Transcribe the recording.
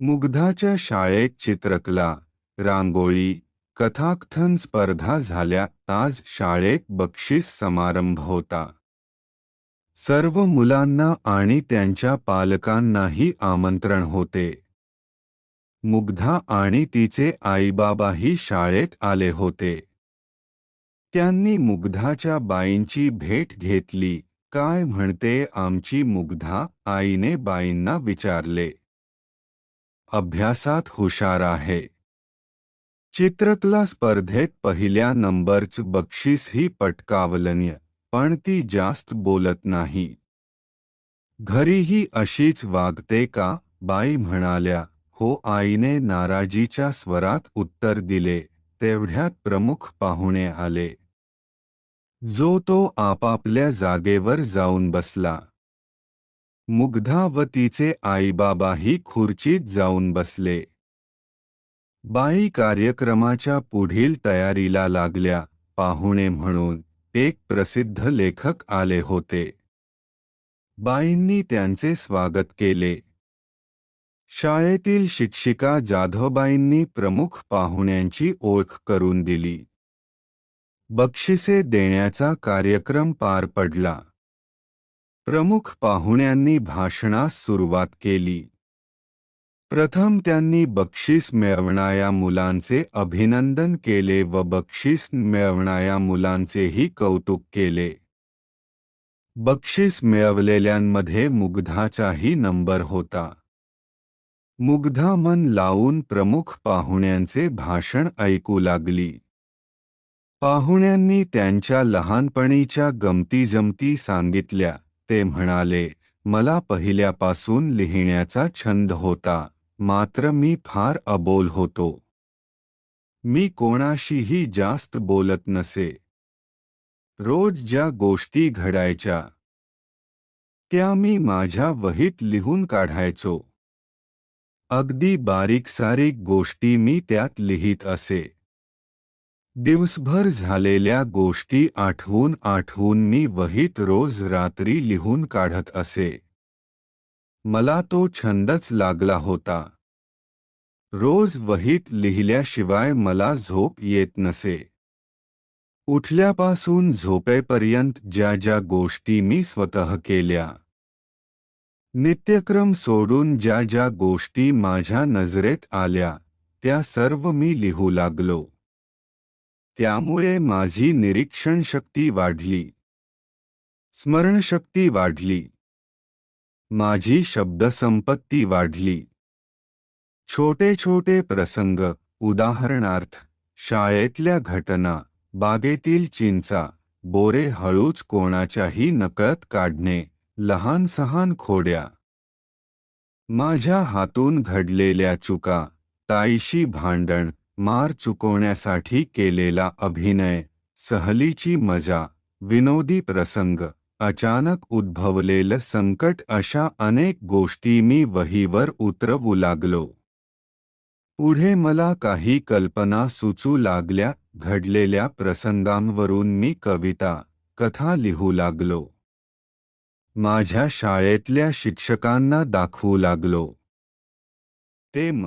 मुग्धाच्या शाळेत चित्रकला रांगोळी कथाकथन स्पर्धा झाल्या आज शाळेत बक्षीस समारंभ होता. सर्व मुलांना आणि त्यांच्या पालकांनाही आमंत्रण होते. मुग्धा आणि तिचे आईबाबाही शाळेत आले होते. त्यांनी मुग्धाच्या बाईंची भेट घेतली. काय म्हणते आमची मुग्धा? आईने बाईंना विचारले. अभ्यासात हुशार आहे. चित्रकला स्पर्धेत पहिल्या नंबरचं बक्षीसही पटकावलन्य पण ती जास्त बोलत नाही. घरीही अशीच वागते का? बाई म्हणाल्या हो आईने नाराजीच्या स्वरात उत्तर दिले तेवढ्यात प्रमुख पाहुणे आले. जो तो आपापल्या जागेवर जाऊन बसला मुग्धा व तिचे आईबाबाही खुर्चीत जाऊन बसले. बाई कार्यक्रमाच्या पुढील तयारीला लागल्या पाहुणे म्हणून एक प्रसिद्ध लेखक आले होते. बाईंनी त्यांचे स्वागत केले. शाळेतील शिक्षिका जाधवबाईंनी प्रमुख पाहुण्यांची ओळख करून दिली. बक्षिसे देण्याचा कार्यक्रम पार पडला. प्रमुख पाहुण्यांनी भाषणास सुरुवात केली. प्रथम त्यांनी बक्षीस मिळवणाऱ्या मुलांचे अभिनंदन केले व बक्षीस मिळवणाऱ्या मुलांचेही कौतुक केले. बक्षीस मिळवलेल्यांमध्ये मुग्धाचाही नंबर होता. मुग्धा मन लावून प्रमुख पाहुण्यांचे भाषण ऐकू लागली. पाहुण्यांनी त्यांच्या लहानपणीच्या गमतीजमती सांगितल्या. ते म्हणाले मला पहिल्यापासून लिहिण्याचा छंद होता मात्र मी फार अबोल होतो. मी कोणाशीही जास्त बोलत नसे. रोज ज्या गोष्टी घडायच्या त्या मी माझ्या वहीत लिहून काढायचो. अगदी बारीक सारीक गोष्टी मी त्यात लिहित असे. दिवसभर झालेल्या गोष्टी आठवून आठवून मी वहीत रोज रात्री लिहून काढत असे. मला तो छंदच लागला होता. रोज वहीत लिहिल्याशिवाय मला झोप येत नसे. उठल्यापासून झोपेपर्यंत ज्या ज्या गोष्टी मी स्वतः केल्या. नित्यक्रम सोडून ज्या ज्या गोष्टी माझ्या नजरेत आल्या त्या सर्व मी लिहू लागलो. त्यामुळे माझी निरीक्षण शक्ती वाढली. स्मरणशक्ती वाढली. माझी शब्दसंपत्ती वाढली. छोटे छोटे प्रसंग उदाहरणार्थ शाळेतल्या घटना बागेतील चिंचा बोरे हळूच कोणाच्याही नकळत काढणे लहान सहान खोड्या. माझ्या हातून घडलेल्या चुका ताईशी भांडण मार चुकवण्यासाठी केलेला अभिनय सहलीची मजा विनोदी प्रसंग अचानक उद्भवलेलं संकट अशा अनेक गोष्टी मी वहीवर उतरवू लागलो. पुढे मला काही कल्पना सुचू लागल्या घडलेल्या प्रसंगांवरून मी कविता कथा लिहू लागलो. माझ्या शाळेतल्या शिक्षकांना दाखवू लागलो. ते म